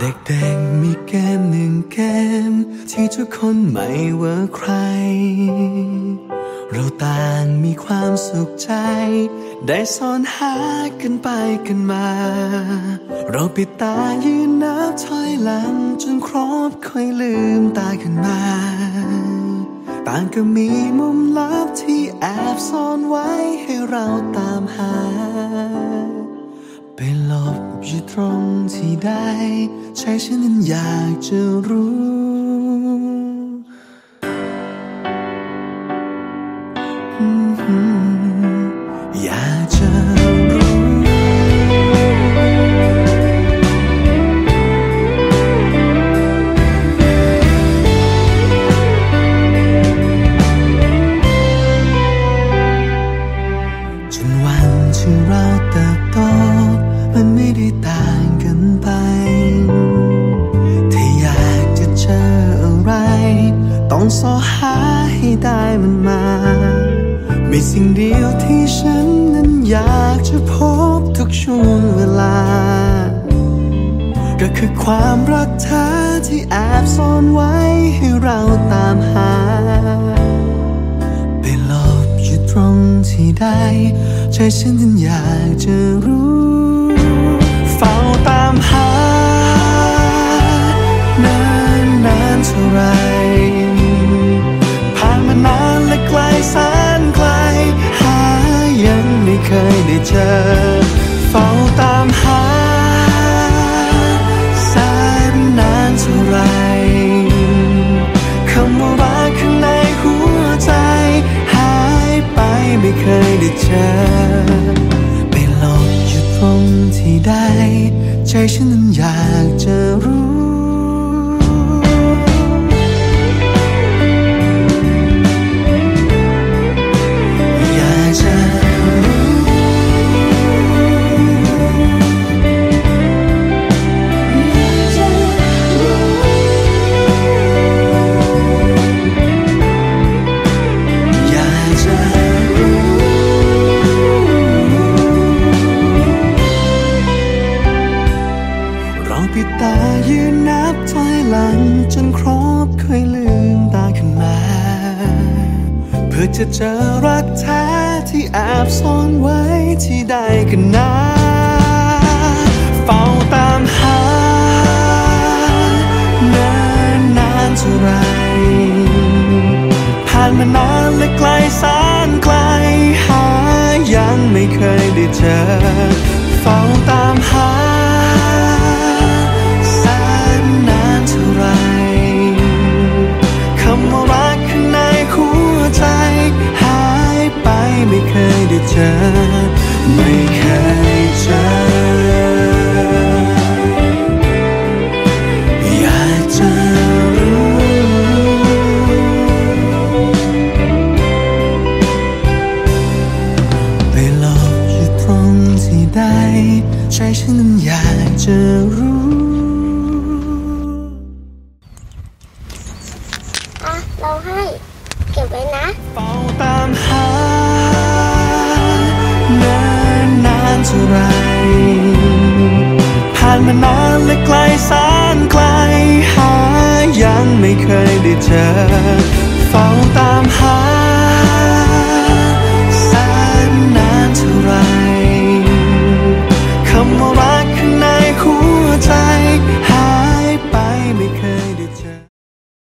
เด็กๆมีเกมหนึ่งเกม ที่ทุกคนไม่ว่าใคร เราต่างมีความสุขใจ ได้ซ่อนหากันไปกันมา เราปิดตายืนนับถอยหลัง จนครบค่อยลืมตาขึ้นมา ต่างก็มีมุมลับที่แอบซ่อนไว้ให้เราตามหา ไปหลบอยู่ตรงที่ใดใจฉันนั้นอยากจะรู้อื องสอหาให้ได้มันมา มีสิ่งเดียวที่ฉันนั้นอยากจะพบทุกช่วงเวลา ก็คือความรักแท้ที่แอบซ่อนไว้ให้เราตามหา ไปหลบอยู่ตรงที่ใดใจฉันนั้นอยากจะรู้ เฝ้าตามหา ไม่เคยได้เจอ ไปหลบอยู่ตรงที่ใด ใจฉันนั้นอยากจะรู้ จนครบค่อยลืมตาขึ้นมา เพื่อจะเจอรักแท้ที่แอบซ่อนไว้ที่ใดกันนะเฝ้าตามหานานนานเท่าไร ผ่านมานานและไกลแสนไกลหายังไม่เคยได้เจอ ฉันนั้นอยากจะรู้อะเราให้เก็บไว้นะเฝ้าตามหาเนานนานเท่าไรผ่านมานานและไกลแสนไกลหายังไม่เคยได้เจอ